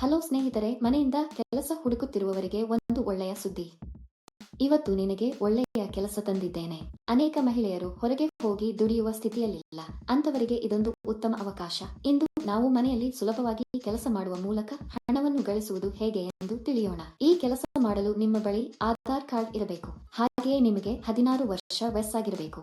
Hello ಸ್ನೇಹಿತರೆ, ಮನೆಯಿಂದ ಕೆಲಸ ಹುಡುಕುತ್ತಿರುವವರಿಗೆ ಒಂದು ಒಳ್ಳೆಯ ಸುದ್ದಿ. ಇವತ್ತು ನಿನಗೆ ಒಳ್ಳೆಯ ಕೆಲಸ ತಂದಿದ್ದೇನೆ. ಅನೇಕ ಮಹಿಳೆಯರು ಹೊರಗೆ ಹೋಗಿ ದುಡಿಯುವ ಸ್ಥಿತಿಯಲ್ಲಿಲ್ಲ. ಅಂತವರಿಗೆ ಇದೊಂದು ಉತ್ತಮ ಅವಕಾಶ. ಇಂದು ನಾವು ಮನೆಯಲ್ಲಿ ಸುಲಭವಾಗಿ ಕೆಲಸ ಮಾಡುವ ಮೂಲಕ ಹಣವನ್ನು ಗಳಿಸುವುದು ಹೇಗೆ ಎಂದು ತಿಳಿಯೋಣ. ಈ ಕೆಲಸ ಮಾಡಲು ನಿಮ್ಮ ಬಳಿ ಆಧಾರ್ ಕಾರ್ಡ್ ಇರಬೇಕು. ಹಾಗೆಯೇ ನಿಮಗೆ ಹದಿನಾರು ವರ್ಷ ವಯಸ್ಸಾಗಿರಬೇಕು.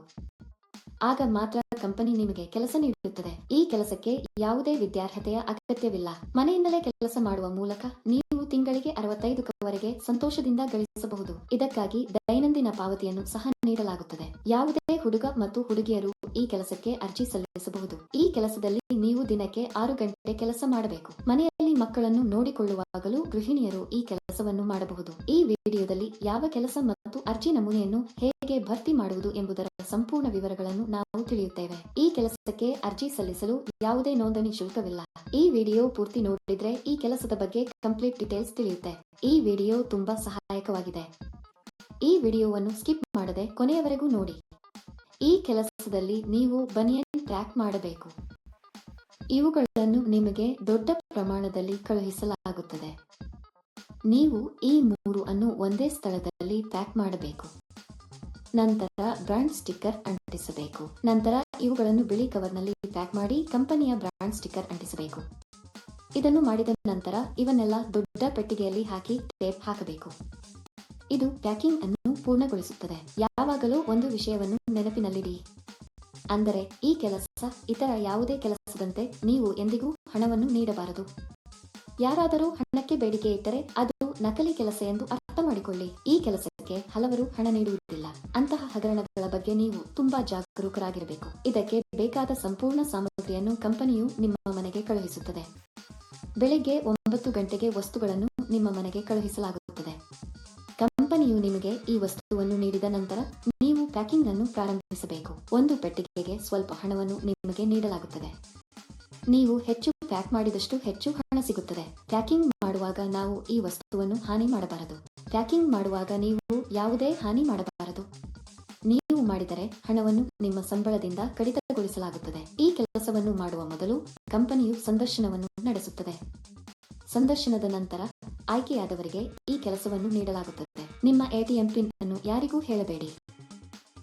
ಆಗ ಮಾತ್ರ ಕಂಪನಿ ನಿಮಗೆ ಕೆಲಸ ನೀಡುತ್ತದೆ. ಈ ಕೆಲಸಕ್ಕೆ ಯಾವುದೇ ವಿದ್ಯಾರ್ಹತೆಯ ಅಗತ್ಯವಿಲ್ಲ. ಮನೆಯಿಂದಲೇ ಕೆಲಸ ಮಾಡುವ ಮೂಲಕ ನೀವು ತಿಂಗಳಿಗೆ ಅರವತ್ತೈದರವರೆಗೆ ಸಂತೋಷದಿಂದ ಗಳಿಸಬಹುದು. ಇದಕ್ಕಾಗಿ ದೈನಂದಿನ ಪಾವತಿಯನ್ನು ಸಹ ನೀಡಲಾಗುತ್ತದೆ. ಯಾವುದೇ ಹುಡುಗ ಮತ್ತು ಹುಡುಗಿಯರು ಈ ಕೆಲಸಕ್ಕೆ ಅರ್ಜಿ ಸಲ್ಲಿಸಬಹುದು. ಈ ಕೆಲಸದಲ್ಲಿ ನೀವು ದಿನಕ್ಕೆ ಆರು ಗಂಟೆ ಕೆಲಸ ಮಾಡಬೇಕು. ಮನೆಯಲ್ಲಿ ಮಕ್ಕಳನ್ನು ನೋಡಿಕೊಳ್ಳುವಾಗಲೂ ಗೃಹಿಣಿಯರು ಈ ಕೆಲಸವನ್ನು ಮಾಡಬಹುದು. ಈ ವಿಡಿಯೋದಲ್ಲಿ ಯಾವ ಕೆಲಸ ಮತ್ತು ಅರ್ಜಿ ನಮೂನೆಯನ್ನು ಹೇಗೆ ಭರ್ತಿ ಮಾಡುವುದು ಎಂಬುದರ ಸಂಪೂರ್ಣ ವಿವರಗಳನ್ನು ನಾವು ತಿಳಿಯುತ್ತೇವೆ. ಈ ಕೆಲಸಕ್ಕೆ ಅರ್ಜಿ ಸಲ್ಲಿಸಲು ಯಾವುದೇ ನೋಂದಣಿ ಶುಲ್ಕವಿಲ್ಲ. ಈ ವಿಡಿಯೋ ಪೂರ್ತಿ ನೋಡಿದ್ರೆ ಈ ಕೆಲಸದ ಬಗ್ಗೆ ಕಂಪ್ಲೀಟ್ ಡೀಟೇಲ್ಸ್ ತಿಳಿಯುತ್ತೆ. ಈ ವಿಡಿಯೋ ತುಂಬಾ ಸಹಾಯಕವಾಗಿದೆ. ಈ ವಿಡಿಯೋವನ್ನು ಸ್ಕಿಪ್ ಮಾಡದೆ ಕೊನೆಯವರೆಗೂ ನೋಡಿ. ಈ ಕೆಲಸದಲ್ಲಿ ನೀವು ಬನಿಯನ್ ಟ್ರ್ಯಾಕ್ ಮಾಡಬೇಕು. ಇವುಗಳನ್ನು ನಿಮಗೆ ದೊಡ್ಡ ಪ್ರಮಾಣದಲ್ಲಿ ಕಳುಹಿಸಲಾಗುತ್ತದೆ. ನೀವು ಈ ಮೂರು ಅನ್ನು ಒಂದೇ ಸ್ಥಳದಲ್ಲಿ ಪ್ಯಾಕ್ ಮಾಡಬೇಕು. ನಂತರ ಬ್ರಾಂಡ್ ಸ್ಟಿಕ್ಕರ್ ಅಂಟಿಸಬೇಕು. ನಂತರ ಇವುಗಳನ್ನು ಬಿಳಿ ಕವರ್ನಲ್ಲಿ ಪ್ಯಾಕ್ ಮಾಡಿ ಕಂಪನಿಯ ಬ್ರಾಂಡ್ ಸ್ಟಿಕ್ಕರ್ ಅಂಟಿಸಬೇಕು. ಇದನ್ನು ಮಾಡಿದ ನಂತರ ಇವನ್ನೆಲ್ಲ ದೊಡ್ಡ ಪೆಟ್ಟಿಗೆಯಲ್ಲಿ ಹಾಕಿ ಟೇಪ್ ಹಾಕಬೇಕು. ಇದು ಪ್ಯಾಕಿಂಗ್ ಅನ್ನು ಪೂರ್ಣಗೊಳಿಸುತ್ತದೆ. ಯಾವಾಗಲೂ ಒಂದು ವಿಷಯವನ್ನು ನೆನಪಿನಲ್ಲಿಡಿ. ಅಂದರೆ ಈ ಕೆಲಸ ಇತರ ಯಾವುದೇ ಕೆಲಸದಂತೆ ನೀವು ಎಂದಿಗೂ ಹಣವನ್ನು ನೀಡಬಾರದು. ಯಾರಾದರೂ ಹಣಕ್ಕೆ ಬೇಡಿಕೆ ಇಟ್ಟರೆ ಅದು ನಕಲಿ ಕೆಲಸ ಎಂದು ಅರ್ಥ ಮಾಡಿಕೊಳ್ಳಿ. ಈ ಕೆಲಸಕ್ಕೆ ಹಲವರು ಹಣ ನೀಡುವುದಿಲ್ಲ. ಅಂತಹ ಹಗರಣಗಳ ಬಗ್ಗೆ ನೀವು ತುಂಬಾ ಜಾಗರೂಕರಾಗಿರಬೇಕು. ಇದಕ್ಕೆ ಬೇಕಾದ ಸಂಪೂರ್ಣ ಸಾಮಗ್ರಿಯನ್ನು ಕಂಪನಿಯು ನಿಮ್ಮ ಮನೆಗೆ ಕಳುಹಿಸುತ್ತದೆ. ಬೆಳಿಗ್ಗೆ ಒಂಬತ್ತು ಗಂಟೆಗೆ ವಸ್ತುಗಳನ್ನು ನಿಮ್ಮ ಮನೆಗೆ ಕಳುಹಿಸಲಾಗುತ್ತದೆ. ಕಂಪನಿಯು ನಿಮಗೆ ಈ ವಸ್ತುವನ್ನು ನೀಡಿದ ನಂತರ ನೀವು ಪ್ಯಾಕಿಂಗ್ ಅನ್ನು ಪ್ರಾರಂಭಿಸಬೇಕು. ಒಂದು ಪೆಟ್ಟಿಗೆಗೆ ಸ್ವಲ್ಪ ಹಣವನ್ನು ನಿಮಗೆ ನೀಡಲಾಗುತ್ತದೆ. ನೀವು ಹೆಚ್ಚು ಪ್ಯಾಕ್ ಮಾಡಿದಷ್ಟು ಹೆಚ್ಚು ಹಣ ಸಿಗುತ್ತದೆ. ಪ್ಯಾಕಿಂಗ್ ಮಾಡುವಾಗ ನಾವು ಈ ವಸ್ತುವನ್ನು ಹಾನಿ ಮಾಡಬಾರದು. ಪ್ಯಾಕಿಂಗ್ ಮಾಡುವಾಗ ನೀವು ಯಾವುದೇ ಹಾನಿ ಮಾಡಬಾರದು. ನೀವು ಮಾಡಿದರೆ ಹಣವನ್ನು ನಿಮ್ಮ ಸಂಬಳದಿಂದ ಕಡಿತಗೊಳಿಸಲಾಗುತ್ತದೆ. ಈ ಕೆಲಸವನ್ನು ಮಾಡುವ ಮೊದಲು ಕಂಪನಿಯು ಸಂದರ್ಶನವನ್ನು ನಡೆಸುತ್ತದೆ. ಸಂದರ್ಶನದ ನಂತರ ಆಯ್ಕೆಯಾದವರಿಗೆ ಈ ಕೆಲಸವನ್ನು ನೀಡಲಾಗುತ್ತದೆ. ನಿಮ್ಮ ಎಟಿಎಂ ಪಿನ್ ಅನ್ನು ಯಾರಿಗೂ ಹೇಳಬೇಡಿ.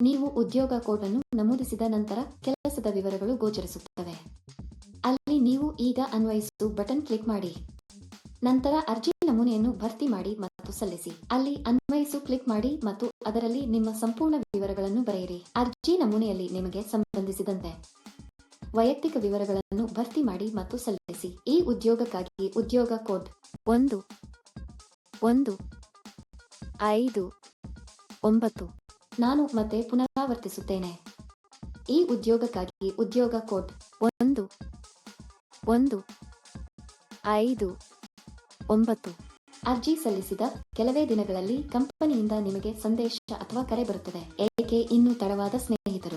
ನೀವು ಉದ್ಯೋಗ ಕೋಡ್ ಅನ್ನು ನಮೂದಿಸಿದ ನಂತರ ಕೆಲಸದ ವಿವರಗಳು ಗೋಚರಿಸುತ್ತವೆ. ಅಲ್ಲಿ ನೀವು ಈಗ ಅನ್ವಯಿಸು ಬಟನ್ ಕ್ಲಿಕ್ ಮಾಡಿ. ನಂತರ ಅರ್ಜಿ ನಮೂನೆಯನ್ನು ಭರ್ತಿ ಮಾಡಿ ಮತ್ತು ಸಲ್ಲಿಸಿ. ಅಲ್ಲಿ ಅನ್ವಯಿಸು ಕ್ಲಿಕ್ ಮಾಡಿ ಮತ್ತು ಅದರಲ್ಲಿ ನಿಮ್ಮ ಸಂಪೂರ್ಣ ವಿವರಗಳನ್ನು ಬರೆಯಿರಿ. ಅರ್ಜಿ ನಮೂನೆಯಲ್ಲಿ ನಿಮಗೆ ಸಂಬಂಧಿಸಿದಂತೆ ವೈಯಕ್ತಿಕ ವಿವರಗಳನ್ನು ಭರ್ತಿ ಮಾಡಿ ಮತ್ತು ಸಲ್ಲಿಸಿ. ಈ ಉದ್ಯೋಗಕ್ಕಾಗಿ ಉದ್ಯೋಗ ಕೋಡ್ ಒಂದು ಒಂದು, ಐದು, ಒಂಬತ್ತು ನಾನು ಮತ್ತೆ ಪುನರಾವರ್ತಿಸುತ್ತೇನೆ. ಈ ಉದ್ಯೋಗಕ್ಕಾಗಿ ಉದ್ಯೋಗ ಕೋಡ್ ಒಂದು ಒಂದು, ಐದು, ಒಂಬತ್ತು ಅರ್ಜಿ ಸಲ್ಲಿಸಿದ ಕೆಲವೇ ದಿನಗಳಲ್ಲಿ ಕಂಪನಿಯಿಂದ ನಿಮಗೆ ಸಂದೇಶ ಅಥವಾ ಕರೆ ಬರುತ್ತದೆ. ಏಕೆ ಇನ್ನೂ ತಡವಾದ ಸ್ನೇಹಿತರು?